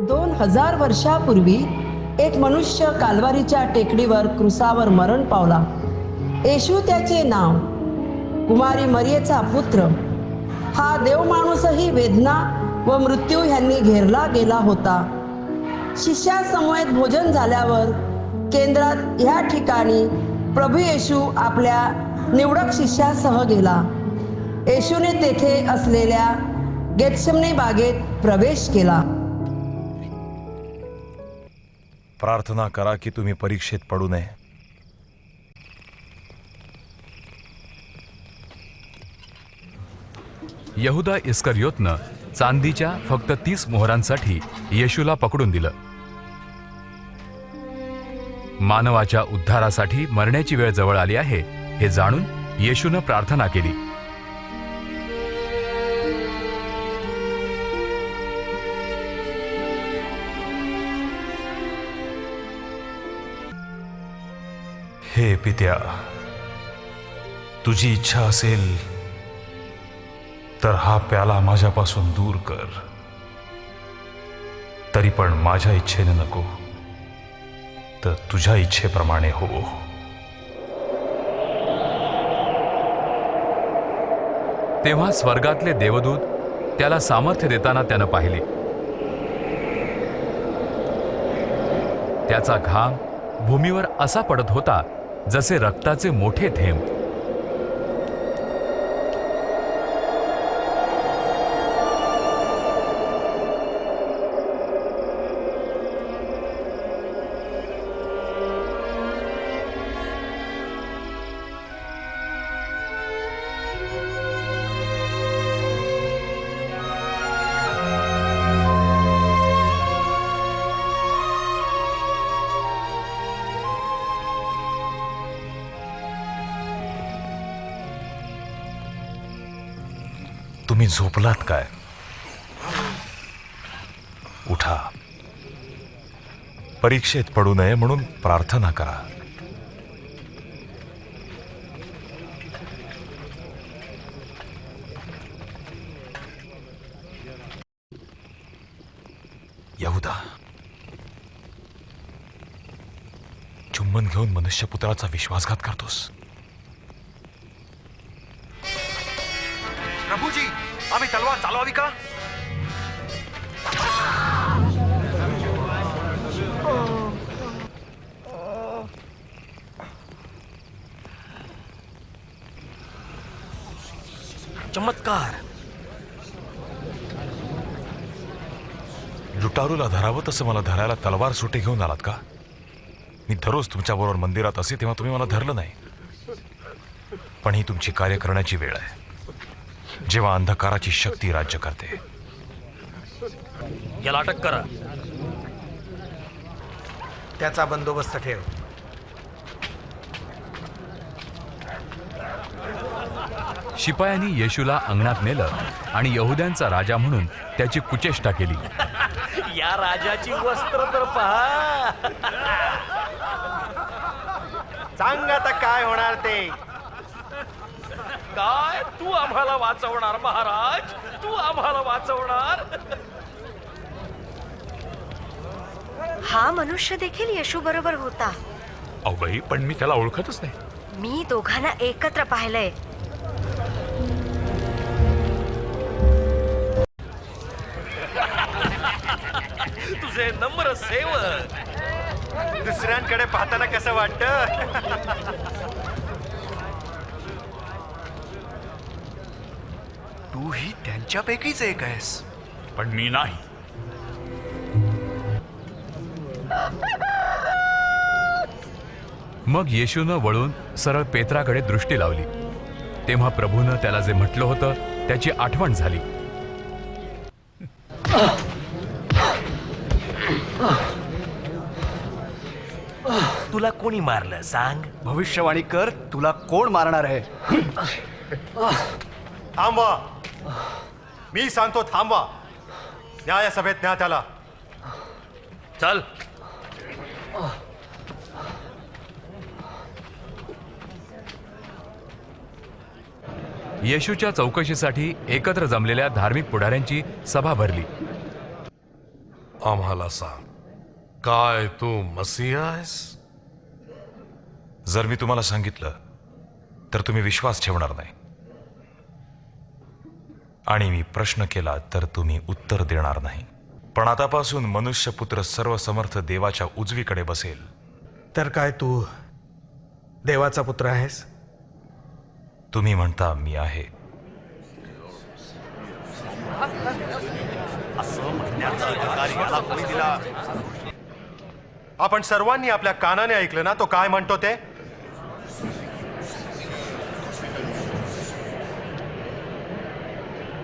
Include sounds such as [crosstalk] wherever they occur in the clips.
दोन हजार वर्षापूर्वी एक मनुष्य कालवारीच्या टेकडीवर क्रुसावर मरण पावला. येशू त्याचे नाव कुमारी मरियेचा पुत्र. हा देवमाणूसही वेदना व मृत्यू ह्यांनी घेरला गेला होता. शिष्यासमवेत भोजन झाल्यावर केंद्रात ह्या ठिकाणी प्रभू येशू आपल्या निवडक शिष्यासह गेला. येशूने तेथे असलेल्या गेतशमने बागेत प्रवेश केला. प्रार्थना करा की तुम्ही परीक्षेत पडू नये. यहुदा इस्करियोतनं चांदीच्या फक्त तीस मोहरांसाठी येशूला पकडून दिलं. मानवाच्या उद्धारासाठी मरण्याची वेळ जवळ आली आहे हे जाणून येशूनं प्रार्थना केली. हे पित्या तुझी इच्छा असेल तर हा प्याला माझ्यापासून दूर कर. तरी पण माझ्या इच्छेने नको तर तुझ्या इच्छेप्रमाणे हो. तेव्हा स्वर्गातले देवदूत त्याला सामर्थ्य देताना त्यानं पाहिले. त्याचा घाम भूमीवर असा पडत होता जसे रक्ताचे मोठे थेंब. तुम्ही झोपलात काय? उठा. परीक्षेत पडू नये म्हणून प्रार्थना करा. यहुदा. चुंबन घेऊन मनुष्यपुत्राचा विश्वासघात करतोस. चमत्कार. लुटारूला धरावं तसं मला धरायला तलवार सुटे घेऊन आलात का? मी दररोज तुमच्याबरोबर मंदिरात असे तेव्हा तुम्ही मला धरलं नाही. पण ही तुमची कार्य करण्याची वेळ आहे. जेव्हा अंधकाराची शक्ती राज्य करते. याला अटक करा. त्याचा बंदोबस्त ठेव. शिपायांनी येशूला अंगणात नेलं आणि यहुद्यांचा राजा म्हणून त्याची कुचेष्टा केली. [laughs] या राजाची वस्त्र तर पहा. सांग आता काय होणार ते. काय? तू आम्हाला वाचवणार महाराज? तू आम्हाला वाचवणार? हा मनुष्य देखील येशू बरोबर होता. अहो बाई पण मी त्याला ओळखतच नाही. मी दोघांना एकत्र पाहिलंय. तुझे नम्र सेवक. दुसऱ्यांकडे पाहताना कसं वाटत? तू ही त्यांच्यापैकीच एक आहेस. पण मी नाही. मग येशूनं वळून सरळ पेत्राकडे दृष्टी लावली. तेव्हा प्रभूनं त्याला जे म्हटलं होतं त्याची आठवण झाली. तुला कोणी मारलं? सांग. भविष्यवाणी कर तुला कोण मारणार आहे? थांबवा. मी सांगतो थांबवा. न्यायसभेत न्या त्याला. चल. येशूच्या चौकशीसाठी एकत्र जमलेल्या धार्मिक पुढाऱ्यांची सभा भरली. आम्हाला सांग काय तू मसीहा आहेस? जर मी तुम्हाला सांगितलं तर तुम्ही विश्वास ठेवणार नाही. आणि मी प्रश्न केला तर तुम्ही उत्तर देणार नाही. पण आतापासून मनुष्यपुत्र सर्व समर्थ देवाच्या उजवीकडे बसेल. तर काय तू देवाचा पुत्र आहेस? तुम्ही म्हणता मी आहे. आपण सर्वांनी आपल्या कानाने ऐकलं ना तो काय म्हणतो ते?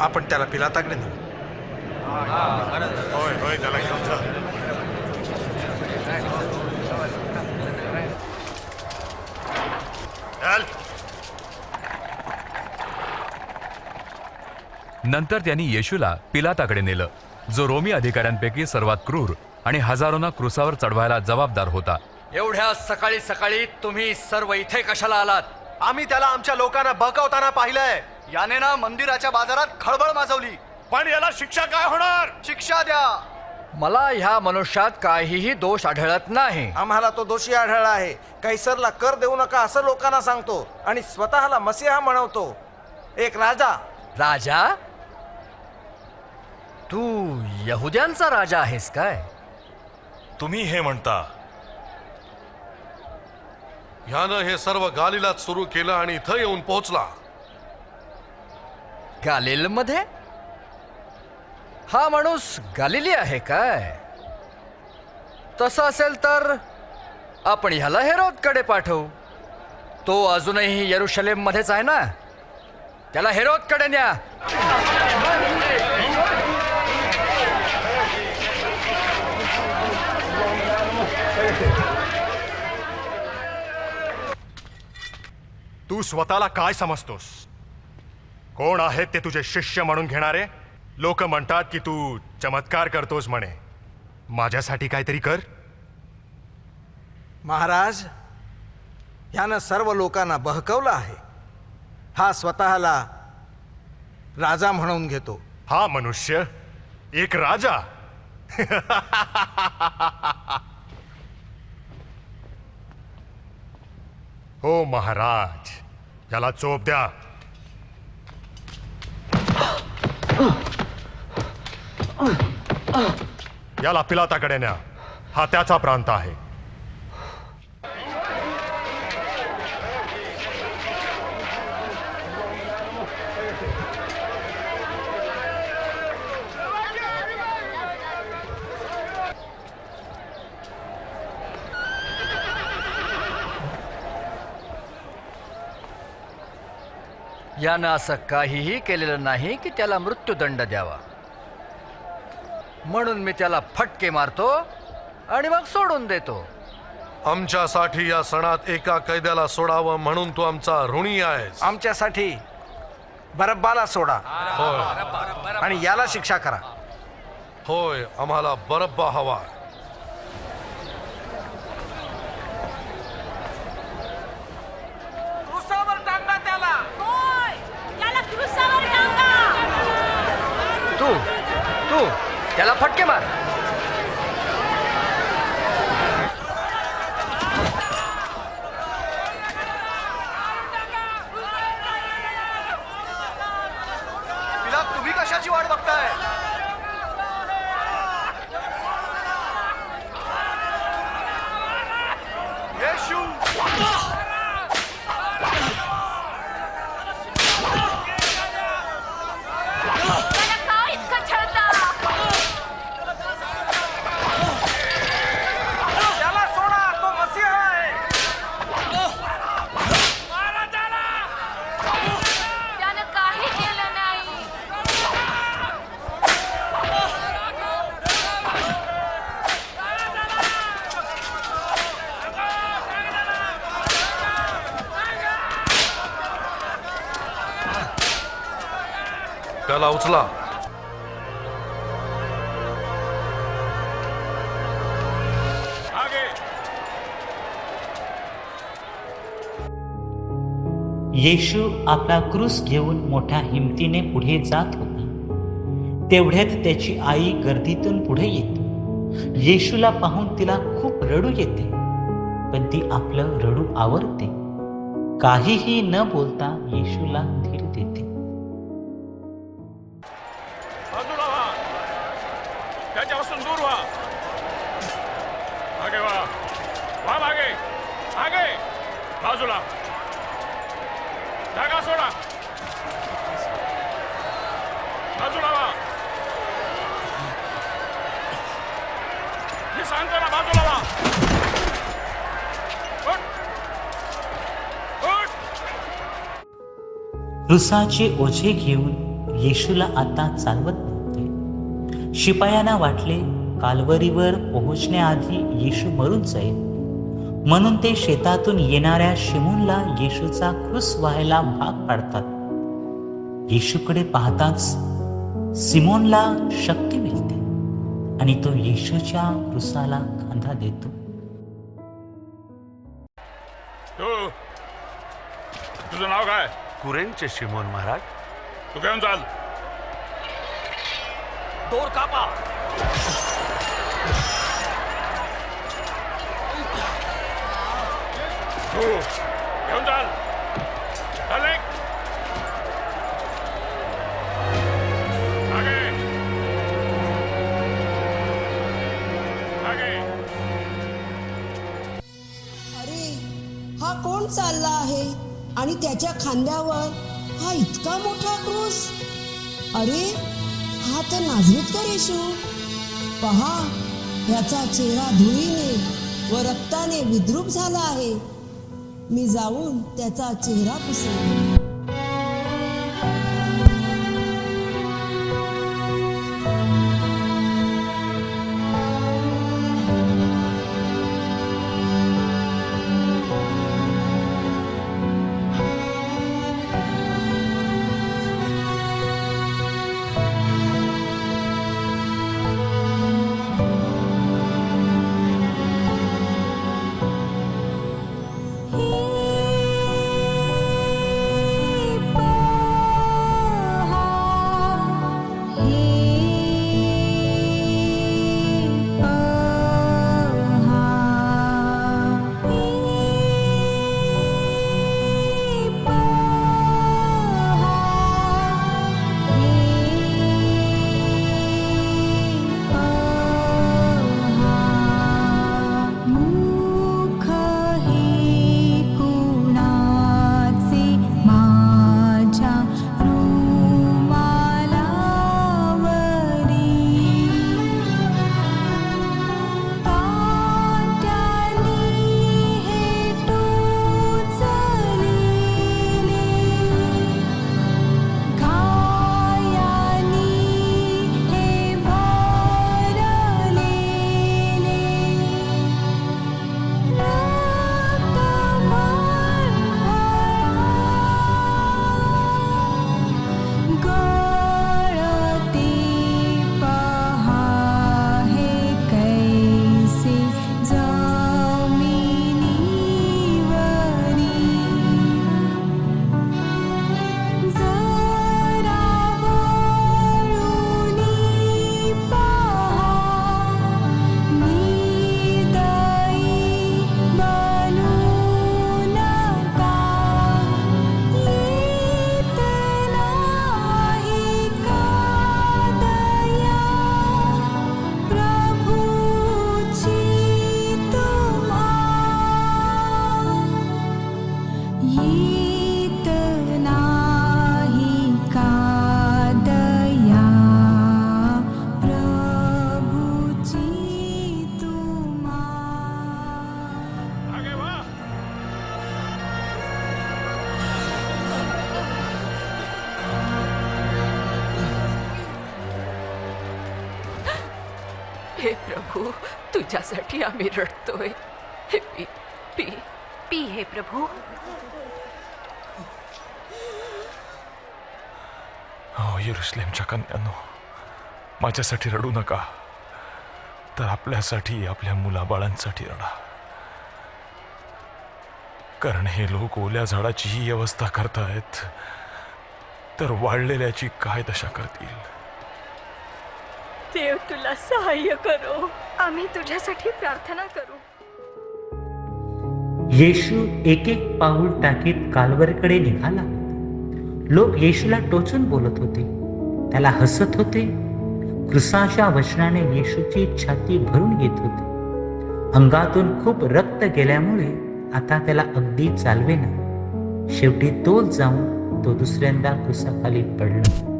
आपण त्याला पिलाताकडे नेऊ होय होय त्याला घेऊन जा. चल. नंतर त्यांनी येशूला पिलाताकडे नेलं जो रोमी अधिकाऱ्यांपैकी सर्वात क्रूर आणि हजारोंना क्रुसावर चढवायला जबाबदार होता. एवढ्या सकाळी सकाळी तुम्ही सर्व इथे कशाला आलात? आम्ही त्याला आमच्या लोकांना बकवताना पाहिलंय. याने ना मंदिराच्या बाजारात खळबळ माजवली. पण याला शिक्षा काय होणार? शिक्षा द्या. मला ह्या मनुष्यात काहीही दोष आढळत नाही. आम्हाला तो दोषी आढळला आहे. कैसरला कर देऊ नका असं लोकांना सांगतो आणि स्वतःला मसीहा म्हणवतो. एक राजा. राजा? तू यहुद्यांचा राजा आहेस काय? तुम्ही हे म्हणता. ह्यानं हे सर्व गालिलात सुरू केलं आणि इथं येऊन पोहोचला. गालिलमध्ये हा माणूस गालिली आहे काय? तसं असेल तर आपण ह्याला हेरोदकडे पाठवू. तो अजूनही येरुशलेम मध्येच आहे ना? त्याला हेरोदकडे न्या. तू स्वतःला काय समजतोस? कोण आहेत ते तुझे शिष्य म्हणून घेणारे? लोक म्हणतात की तू चमत्कार करतोस म्हणे. माझ्यासाठी काहीतरी कर. महाराज यानं सर्व लोकांना बहकवलं आहे. हा स्वतःला राजा म्हणून घेतो. हा मनुष्य एक राजा. [laughs] हो महाराज याला चोप द्या. याला पिलाताकडे न्या हा त्याचा प्रांत आहे. यानं असं काहीही केलेलं नाही की त्याला मृत्यूदंड द्यावा. म्हणून मी त्याला फटके मारतो आणि मग सोडून देतो. आमच्यासाठी या सणात एका कैद्याला सोडावं म्हणून तू आमचा ऋणी आहेस. आमच्यासाठी बरब्बाला सोडा. आणि याला शिक्षा करा. होय आम्हाला बरब्बा हवा तू तू त्याला फटके मार तिला तुम्ही कशाची वाट बघताय येशू त्याला सोडा तो मसीहा आहे त्यानं काही केलं नाही त्याला उचला. येशू आपला क्रूस घेऊन मोठ्या हिमतीने पुढे जात होता. तेवढ्यात त्याची आई गर्दीतून पुढे येते. येशूला पाहून तिला खूप रडू येते पण ती आपलं रडू आवरते. काहीही न बोलता येशूला धीर देते. बाजूला जागा सोडा बाजूला व्हा मी सांगतो ना बाजूला व्हा उठ. ओझे घेऊन येशूला आता चालवत नव्हते. शिपायांना वाटले कालवरीवर पोहोचण्याआधी येशू मरून जाईल. म्हणून ते शेतातून येणाऱ्या शिमूनला येशूचा क्रूस व्हायला भाग पाडतात. येशूकडे पाहताच सिमोनला शक्ती मिळते आणि तो येशूच्या क्रुसाला खांदा देतो. तू तुझं नाव काय? कुरेनचे शिमोन महाराज. तू घेऊन चाल. दोर कापा. तू घेऊन चाल चाल अरे हा कोण चालला आहे? आणि त्याच्या खांद्यावर हा इतका मोठा क्रूस? अरे हा तर नाझरेतकर येशू. पहा याचा चेहरा धुळीने व रक्ताने विद्रूप झाला आहे. मी जाऊन त्याचा चेहरा पुसला प्रभू तुझ्यासाठी आम्ही रडतोय. हे पी पी. पी हे प्रभू. हो येरुसलेमच्या कन्यांनो माझ्यासाठी रडू नका. तर आपल्यासाठी आपल्या मुलाबाळांसाठी रडा. कारण हे लोक ओल्या झाडाची ही अवस्था करतायत तर वाळलेल्याची काय दशा करतील? देव तुला सहाय्य करो. आम्ही तुझ्यासाठी प्रार्थना करू. येशू एक एक पाऊल टाकीत कालवरकडे निघाला. लोक येशूला टोचून बोलत होते. त्याला हसत होते. क्रुसाच्या वचनाने येशूची छाती भरून येत होती. अंगातून खूप रक्त गेल्यामुळे आता त्याला अगदी चालवेना शेवटी तोच जाऊन तो दुसऱ्यांदा क्रुसाखाली पडला.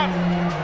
Scott.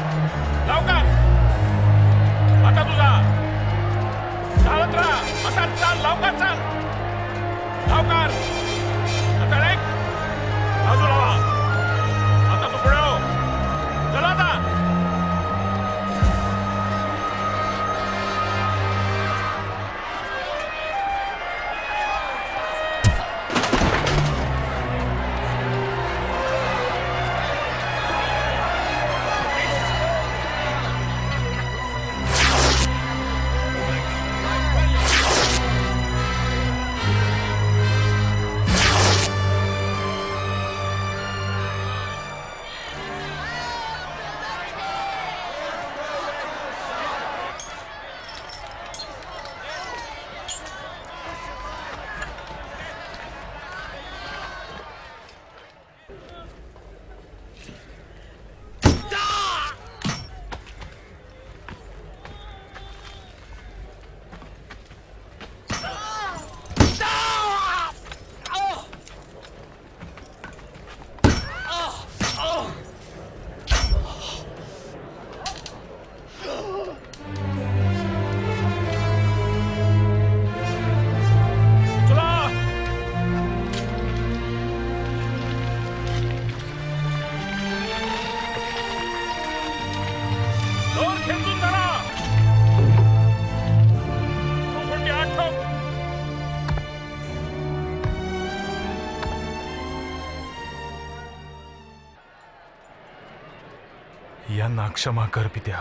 यांना क्षमा कर पित्या.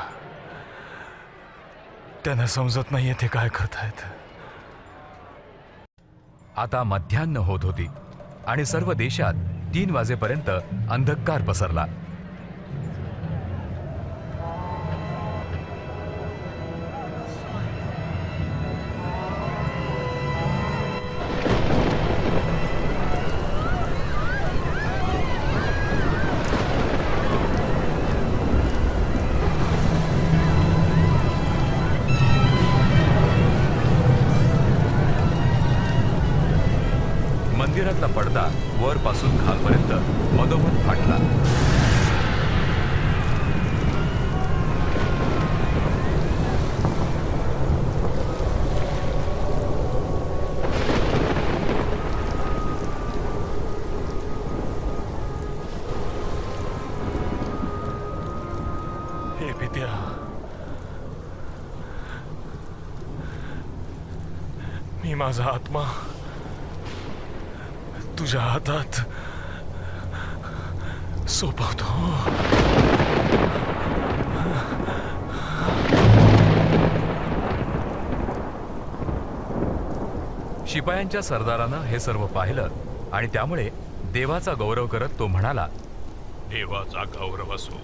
त्यांना समजत नाहीये ते काय करतायत. आता मध्यान्ह होत होती आणि सर्व देशात तीन वाजेपर्यंत अंधकार पसरला. वरपासून खालपर्यंत मधोमध फाटला. हे मी माझा आत्मा तुझ्या हातात सोपवतो. शिपायांच्या सरदारानं हे सर्व पाहिलं आणि त्यामुळे देवाचा गौरव करत तो म्हणाला देवाचा गौरव असो.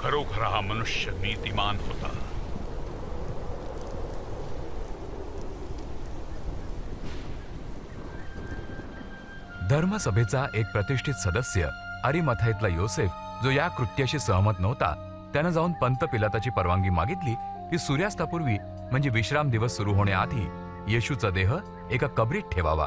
खरोखर हा मनुष्य नीतिमान होता. धर्मसभेचा एक प्रतिष्ठित सदस्य अरिमथाईतला योसेफ जो या कृत्याशी सहमत नव्हता त्यानं जाऊन पंत पिलाताची परवानगी मागितली की सूर्यास्तापूर्वी म्हणजे विश्राम दिवस सुरू होण्याआधी येशूचा देह एका कबरीत ठेवावा.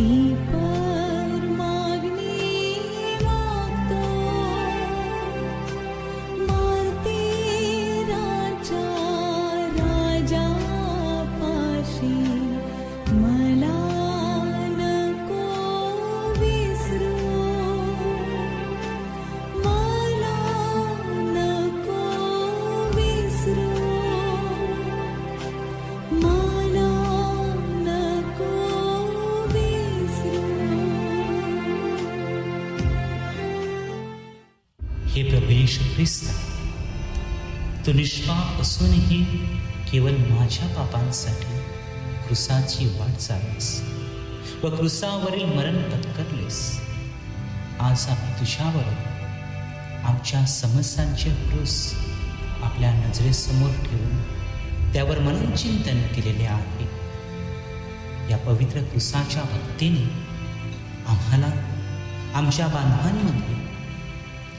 people. केवळ माझ्या पापांसाठी क्रुसाची वाट चाललीस व क्रुसावरील मरण पत्करलेस. आज आम्ही तुझ्यावर आमच्या समस्यांचे क्रूस आपल्या नजरेसमोर ठेवून त्यावर मनचिंतन केलेले आहे. या पवित्र क्रुसाच्या भक्तीने आम्हाला आमच्या बांधवांमध्ये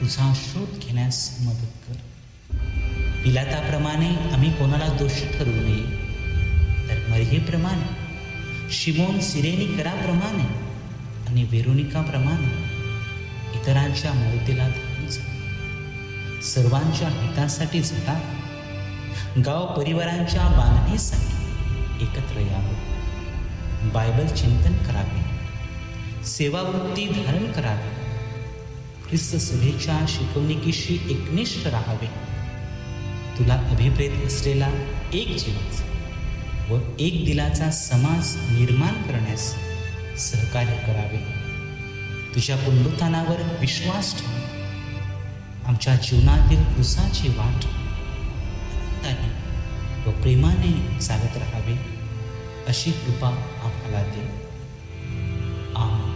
तुझा शोध घेण्यास मदत कर. पिलाताप्रमाणे आम्ही कोणाला दोषी ठरवू नये. तर मर्हेप्रमाणे शिमोन सिरेनिकराप्रमाणे आणि वेरोनिकाप्रमाणे इतरांच्या मूर्तीला धावून जा. सर्वांच्या हितासाठी झटा गाव परिवारांच्या बांधणीसाठी एकत्र यावं बायबल चिंतन करावे. सेवावृत्ती धारण करावी. ख्रिस्त सभेच्या शिकवणुकीशी एकनिष्ठ राहावे. तुला अभिप्रेत असलेला एक जीवाचा व एक दिलाचा समाज निर्माण करण्यास सहकार्य करावे. तुझ्या पुनरुत्थानावर विश्वास ठेव. आमच्या जीवनातील कृसाची वाट आनंदाने व प्रेमाने चालत राहावे अशी कृपा आम्हाला दे. आम्ही